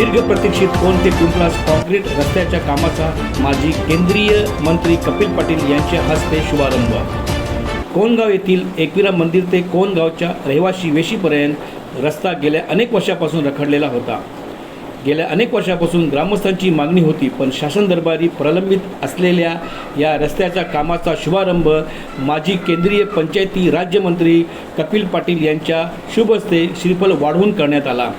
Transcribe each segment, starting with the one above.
दीर्घ प्रतीक्षित कोण ते पिंपळास कॉन्क्रीट रस्त्याच्या कामाचा माजी केंद्रीय मंत्री कपिल पाटील यांच्या हस्ते शुभारंभ. कोणगाव येथील एकविरा मंदिर ते कोणगावच्या रहिवाशी वेशीपर्यंत रस्ता गेल्या अनेक वर्षापासून रखडलेला होता. गेल्या अनेक वर्षापासून ग्रामस्थांची मागणी होती पण शासन दरबारी प्रलंबित असलेल्या या रस्त्याच्या कामाचा शुभारंभ माजी केंद्रीय पंचायती राज्यमंत्री कपिल पाटील यांच्या शुभ हस्ते श्रीफल वाढवून करण्यात आला.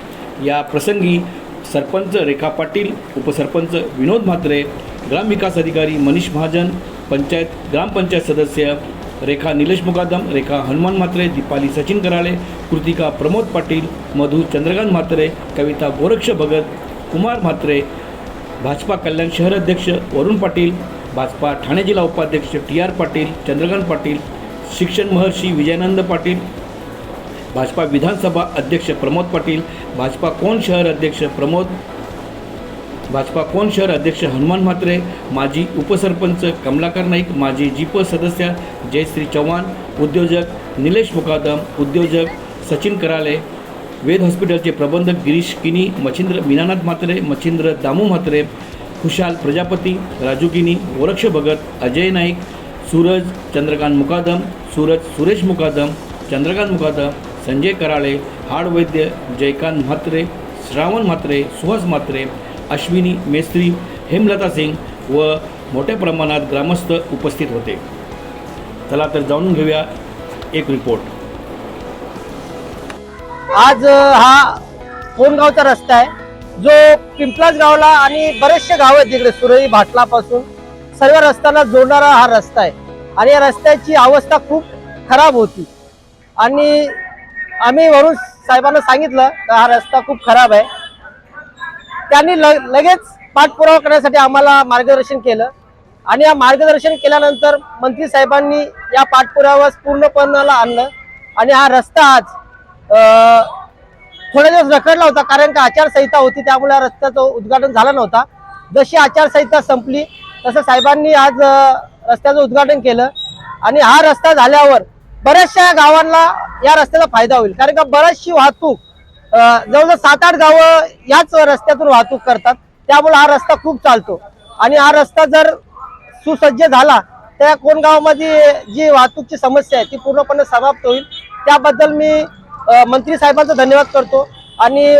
या प्रसंगी सरपंच रेखा पाटील उपसरपंच विनोद म्हात्रे ग्रामविकास अधिकारी मनीष महाजन पंचायत ग्रामपंचायत सदस्य रेखा निलेश मुकादम रेखा हनुमान म्हात्रे दीपाली सचिन कराळे कृतिका प्रमोद पाटील मधु चंद्रकांत म्हात्रे कविता गोरक्ष भगत कुमार म्हात्रे भाजपा कल्याण शहर अध्यक्ष वरुण पाटील भाजपा ठाणे जिल्हा उपाध्यक्ष टी आर पाटील चंद्रकांत पाटील शिक्षण महर्षी विजयानंद पाटील भाजपा विधानसभा अध्यक्ष प्रमोद पाटील भाजपा कोण शहर अध्यक्ष प्रमोद भाजपा कोण शहर अध्यक्ष हनुमान म्हात्रे माजी उपसरपंच कमलाकर नाईक माजी जीप सदस्य जयश्री चव्हाण उद्योजक निलेश मुकादम उद्योजक सचिन कराले वेद हॉस्पिटलचे प्रबंधक गिरीश किनी मच्छिंद्र मीनानाथ म्हात्रे मच्छिंद्र दामू म्हात्रे खुशाल प्रजापती राजू किनी गोरक्ष भगत अजय नाईक सूरज चंद्रकांत मुकादम सूरज सुरेश मुकादम चंद्रकांत मुकादम संजय कराळे हाडवैद्य जयकांत म्हात्रे श्रावण म्हात्रे सुहास म्हात्रे अश्विनी मेस्त्री हेमलता सिंग व मोठ्या प्रमाणात ग्रामस्थ उपस्थित होते. चला तर जाणून घेऊया एक रिपोर्ट आज हा कोणगावचा रस्ता आहे. जो पिंपलाज गावला आणि बरेचसे गाव आहेत तिकडे सुरई भाटलापासून. सर्व रस्त्याला जोडणारा हा रस्ता आहे. आणि या रस्त्याची अवस्था खूप खराब होती. आणि आम्ही वरून साहेबांना सांगितलं का हा रस्ता खूप खराब आहे. त्यांनी ल लगेच पाठपुरावा करण्यासाठी आम्हाला मार्गदर्शन केलं. आणि या मार्गदर्शन केल्यानंतर मंत्री साहेबांनी या पाठपुराव्यास पूर्णपणाला आणलं. आणि हा रस्ता आज थोडा दिवस रखडला होता कारण का आचारसंहिता होती त्यामुळे रस्त्याचं उद्घाटन झालं नव्हता. जशी आचारसंहिता संपली तसं साहेबांनी आज रस्त्याचं उद्घाटन केलं. आणि हा रस्ता झाल्यावर बऱ्याचशा गावांना या रस्त्याचा फायदा होईल. कारण का बऱ्याचशी वाहतूक जवळजवळ सात आठ गावं याच रस्त्यातून वाहतूक करतात. त्यामुळे हा रस्ता खूप चालतो. आणि हा रस्ता जर सुसज्ज झाला तर या कोण गावामध्ये जी वाहतूकची समस्या आहे ती पूर्णपणे समाप्त होईल. त्याबद्दल मी मंत्री साहेबांचा धन्यवाद करतो. आणि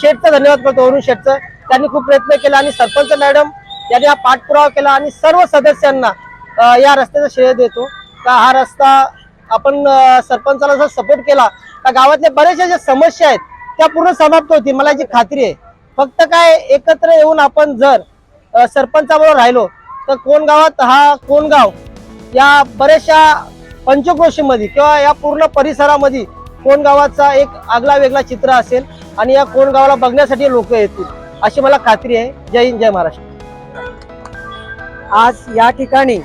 शेठचा धन्यवाद करतो अरुण शेठचं. त्यांनी खूप प्रयत्न केला आणि सरपंच मॅडम यांनी हा पाठपुरावा केला आणि सर्व सदस्यांना या रस्त्याचं श्रेय देतो. का हा रस्ता आपण सरपंचाला जर सपोर्ट केला तर गावातल्या बऱ्याचशा ज्या समस्या आहेत त्या पूर्ण समाप्त होतील. मला याची खात्री आहे. फक्त काय एकत्र येऊन आपण जर सरपंचाबरोबर राहिलो तर कोण गावात हा कोण गाव या बऱ्याचशा पंचक्रोशीमध्ये किंवा या पूर्ण परिसरामध्ये कोण गावाचा एक आगला वेगळा चित्र असेल आणि या कोण गावाला बघण्यासाठी लोक येतील अशी मला खात्री आहे. जय हिंद जय महाराष्ट्र. आज या ठिकाणी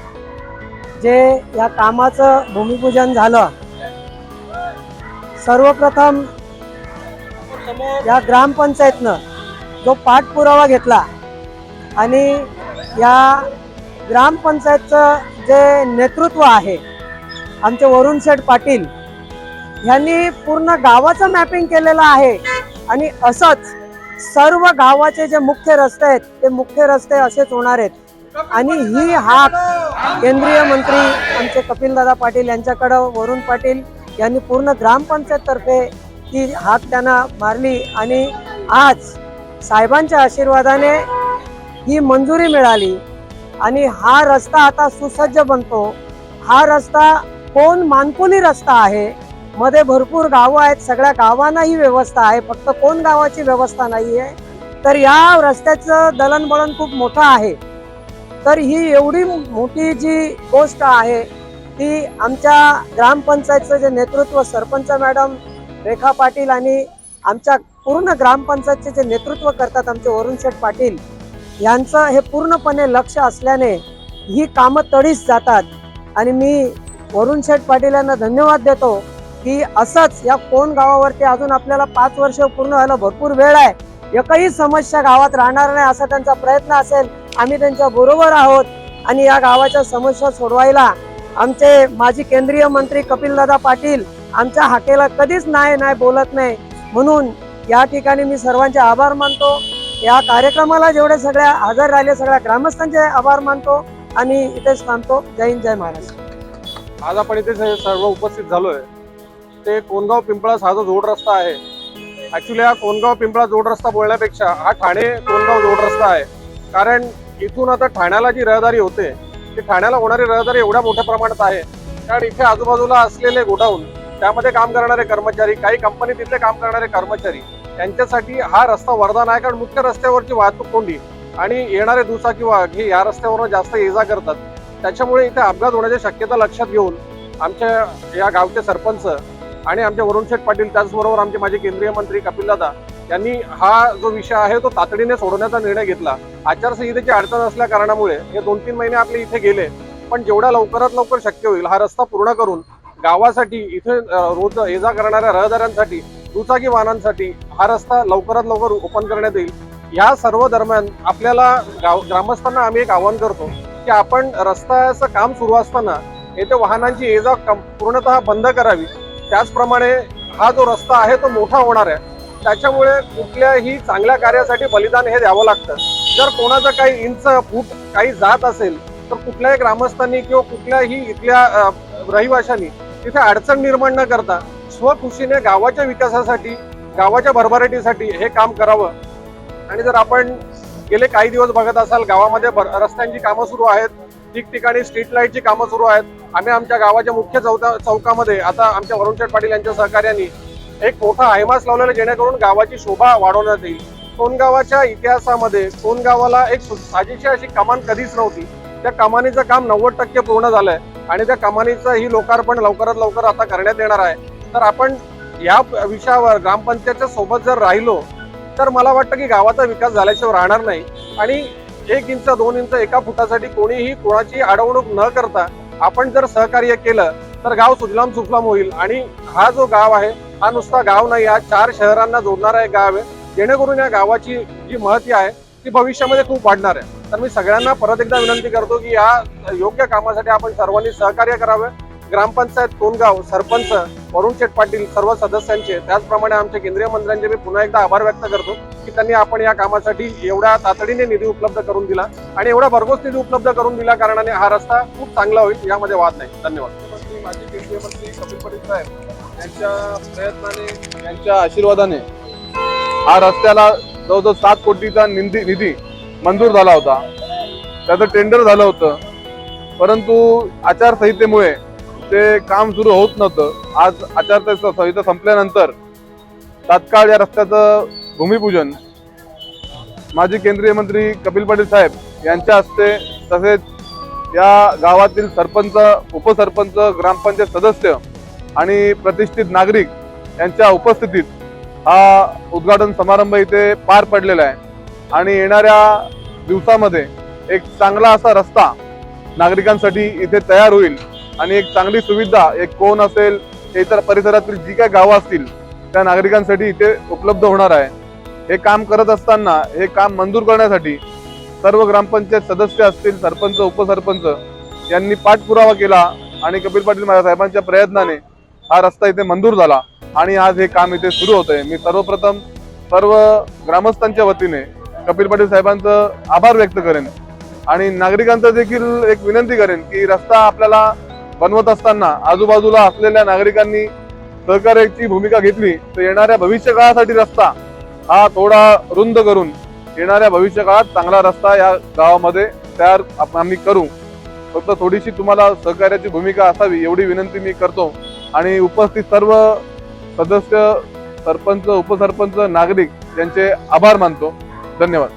जे या कामाचं भूमिपूजन झालं सर्वप्रथम या ग्रामपंचायतनं जो पाठपुरावा घेतला आणि या ग्रामपंचायतचं जे नेतृत्व आहे आमचे वरुण शेठ पाटील यांनी पूर्ण गावाचं मॅपिंग केलेलं आहे आणि असंच सर्व गावाचे जे मुख्य रस्ते आहेत ते मुख्य रस्ते असेच होणार आहेत. आणि ही हाक केंद्रीय मंत्री आमचे कपिलदादा पाटील यांच्याकडं वरुण पाटील यांनी पूर्ण ग्रामपंचायततर्फे ती हाक त्यांना मारली आणि आज साहेबांच्या आशीर्वादाने ही मंजुरी मिळाली. आणि हा रस्ता आता सुसज्ज बनतो. हा रस्ता कोण मानकुली रस्ता आहे? मध्ये भरपूर गावं आहेत. सगळ्या गावांना ही व्यवस्था आहे. फक्त कोण गावाची व्यवस्था नाही आहे तर या रस्त्याचं दळणवळण खूप मोठं आहे. तर ही एवढी मोठी जी गोष्ट आहे ती आमच्या ग्रामपंचायतचं जे नेतृत्व सरपंच मॅडम रेखा पाटील आणि आमच्या पूर्ण ग्रामपंचायतचे जे नेतृत्व करतात आमचे वरुण शेठ पाटील यांचं हे पूर्णपणे लक्ष असल्याने ही कामं तडीस जातात. आणि मी वरुण शेठ पाटील यांना धन्यवाद देतो की असंच या कोण गावावरती अजून आपल्याला पाच वर्ष पूर्ण व्हायला भरपूर वेळ आहे एकही समस्या गावात राहणार नाही असा त्यांचा प्रयत्न असेल आम्ही त्यांच्या बरोबर आहोत आणि या गावाच्या समस्या सोडवायला आमचे माजी केंद्रीय मंत्री कपिलदादा पाटील आमच्या हाकेला कधीच नाही नाही बोलत नाही. म्हणून या ठिकाणी मी सर्वांचे आभार मानतो. या कार्यक्रमाला जेवढे सगळ्या हजर राहिले सगळ्या ग्रामस्थांचे आभार मानतो आणि इथेच थांबतो. जय हिंद जय महाराष्ट्र. आज आपण इथे सर्व उपस्थित झालोय. ते कोणगाव पिंपळास हा जो जोड रस्ता आहे. ऍक्च्युली हा कोणगाव पिंपळा जोड रस्ता बोलण्यापेक्षा हा ठाणे कोणगाव जोड रस्ता आहे. कारण इथून आता ठाण्याला जी रहदारी होते ती ठाण्याला होणारी रहदारी एवढ्या मोठ्या प्रमाणात आहे. कारण इथे आजूबाजूला असलेले गोडाऊन त्यामध्ये काम करणारे कर्मचारी काही कंपनी तिथे काम करणारे कर्मचारी यांच्यासाठी हा रस्ता वरदान आहे. कारण मुख्य रस्त्यावरची वाहतूक कोंडी आणि येणारे दुचाकी वाघ हे या रस्त्यावरून जास्त ये जा करतात. त्याच्यामुळे इथे अपघात होण्याची शक्यता लक्षात घेऊन आमच्या या गावचे सरपंच आणि आमचे वरुण शेठ पाटील त्याचबरोबर आमचे माजी केंद्रीय मंत्री कपिल दादा त्यांनी हा जो विषय आहे तो तातडीने सोडवण्याचा निर्णय घेतला. आचारसंहितेची अडचण असल्या कारणामुळे हे दोन तीन महिने आपले इथे गेले. पण जेवढ्या लवकरात लवकर शक्य होईल हा रस्ता पूर्ण करून गावासाठी इथे रोज ये जा करणाऱ्या रहदाऱ्यांसाठी दुचाकी वाहनांसाठी हा रस्ता लवकरात लवकर ओपन करण्यात येईल. या सर्व दरम्यान आपल्याला गाव ग्रामस्थांना आम्ही एक आवाहन करतो की आपण रस्त्याचं काम सुरू असताना येथे वाहनांची ये जा पूर्णतः बंद करावी. त्याचप्रमाणे हा जो रस्ता आहे तो मोठा होणार आहे. त्याच्यामुळे कुठल्याही चांगल्या कार्यासाठी बलिदान हे द्यावं लागतं. जर कोणाचं काही इंच फूट काही जात असेल तर कुठल्याही ग्रामस्थांनी किंवा कुठल्याही इथल्या रहिवाशांनी तिथे अडचण निर्माण न करता स्वखुशीने गावाच्या विकासासाठी गावाच्या भरभराटीसाठी हे काम करावं. आणि जर आपण गेले काही दिवस बघत असाल गावामध्ये भर- रस्त्यांची कामं सुरू आहेत ठिकठिकाणी स्ट्रीट लाईटची कामं सुरू आहेत. आम्ही आमच्या गावाच्या मुख्य चौका चौकामध्ये आता आमच्या वरुणचेठ पाटील यांच्या सहकार्याने एक मोठा आयमास लावलेला जेणेकरून गावाची शोभा वाढवण्यात येईल. सोनगावाच्या इतिहासामध्ये सोनगावाला एक सु- साजेशी अशी कमान कधीच नव्हती. त्या कमानीचं काम नव्वद टक्के पूर्ण झालंय आणि त्या कमानीचं ही लोकार्पण लवकरात लवकर आता करण्यात येणार आहे. तर आपण या विषयावर ग्रामपंचायतच्या सोबत जर राहिलो तर मला वाटतं की गावाचा विकास झाल्याशिवाय राहणार नाही. आणि एक इंच दोन इंच एका फुटासाठी कोणीही कोणाची अडवणूक न करता आपण जर सहकार्य केलं तर गाव सुजलाम सुफलाम होईल. आणि हा जो गाव आहे हा नुसता गाव नाही हा चार शहरांना जोडणारा एक गाव आहे. जेणेकरून या गावाची जी महती आहे ती भविष्यामध्ये खूप वाढणार आहे. तर मी सगळ्यांना परत एकदा विनंती करतो की या योग्य कामासाठी आपण सर्वांनी सहकार्य करावे. ग्रामपंचायत कोणगाव सरपंच वरुण शेठ पाटील सर्व सदस्यांचे त्याचप्रमाणे आमच्या केंद्रीय मंत्र्यांचे मी पुन्हा एकदा आभार व्यक्त करतो की त्यांनी आपण या कामासाठी एवढ्या तातडीने निधी उपलब्ध करून दिला आणि एवढा भरघोस निधी उपलब्ध करून दिल्या कारणाने हा रस्ता खूप चांगला होईल यामध्ये वाद नाही. धन्यवाद. माजी केंद्रीय मंत्री कपिल पटेल साहेब यांच्या प्रयत्नाने यांच्या आशीर्वादाने हा रस्त्याला जवळजवळ सात कोटीचा निधी निधी मंजूर झाला होता. त्याचं टेंडर झालं होतं. परंतु आचारसंहितेमुळे ते काम सुरू होत नव्हतं. आज आचारसंहिता संपल्यानंतर तात्काळ या रस्त्याचं भूमिपूजन माजी केंद्रीय मंत्री कपिल पाटील साहेब यांच्या हस्ते तसेच या गावातील सरपंच उपसरपंच ग्रामपंचायत सदस्य आणि प्रतिष्ठित नागरिक यांच्या उपस्थितीत हा उद्घाटन समारंभ इथे पार पडलेला आहे. आणि येणाऱ्या दिवसामध्ये एक चांगला असा रस्ता नागरिकांसाठी इथे तयार होईल आणि एक चांगली सुविधा एक कोण असेल इतर परिसरातील जी काही गावं असतील त्या नागरिकांसाठी इथे उपलब्ध होणार आहे. हे काम करत असताना हे काम मंजूर करण्यासाठी सर्व ग्रामपंचायत सदस्य असतील सरपंच उपसरपंच यांनी पाठपुरावा केला आणि कपिल पाटील साहेबांच्या प्रयत्नाने हा रस्ता इथे मंजूर झाला आणि आज हे काम इथे सुरू होत आहे मी सर्वप्रथम सर्व ग्रामस्थांच्या वतीने कपिल पाटील साहेबांचं आभार व्यक्त करेन आणि नागरिकांचं देखील एक विनंती करेन की रस्ता आपल्याला बनवत असताना आजूबाजूला असलेल्या नागरिकांनी सहकार्याची भूमिका घेतली तर येणाऱ्या भविष्य काळासाठी रस्ता हा थोडा रुंद करून येणाऱ्या भविष्य काळात चांगला रस्ता या गावामध्ये तयार आम्ही करू. फक्त थोडीशी तुम्हाला सहकार्याची भूमिका असावी एवढी विनंती मी करतो. आणि उपस्थित सर्व सदस्य सरपंच उपसरपंच नागरिक यांचे आभार मानतो. धन्यवाद.